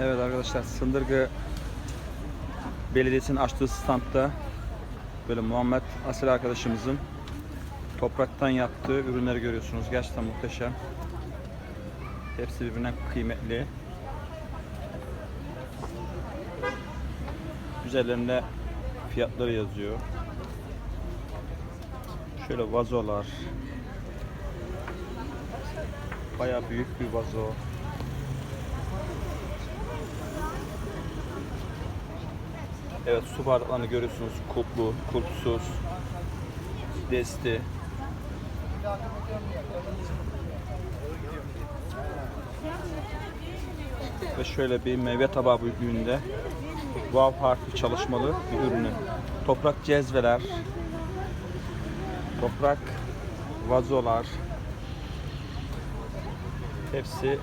Evet arkadaşlar Sındırgı Belediyesi'nin açtığı standta böyle Muhammed Asil arkadaşımızın topraktan yaptığı ürünleri görüyorsunuz. Gerçekten muhteşem. Hepsi birbirinden kıymetli. Üzerlerinde fiyatları yazıyor. Şöyle vazolar. Bayağı büyük bir vazo. Evet su bardaklarını görüyorsunuz. Kuplu, kulpsuz, desti. Ve şöyle bir meyve tabağı büyüklüğünde wow harfi çalışmalı bir ürünü. Toprak cezveler, toprak vazolar hepsi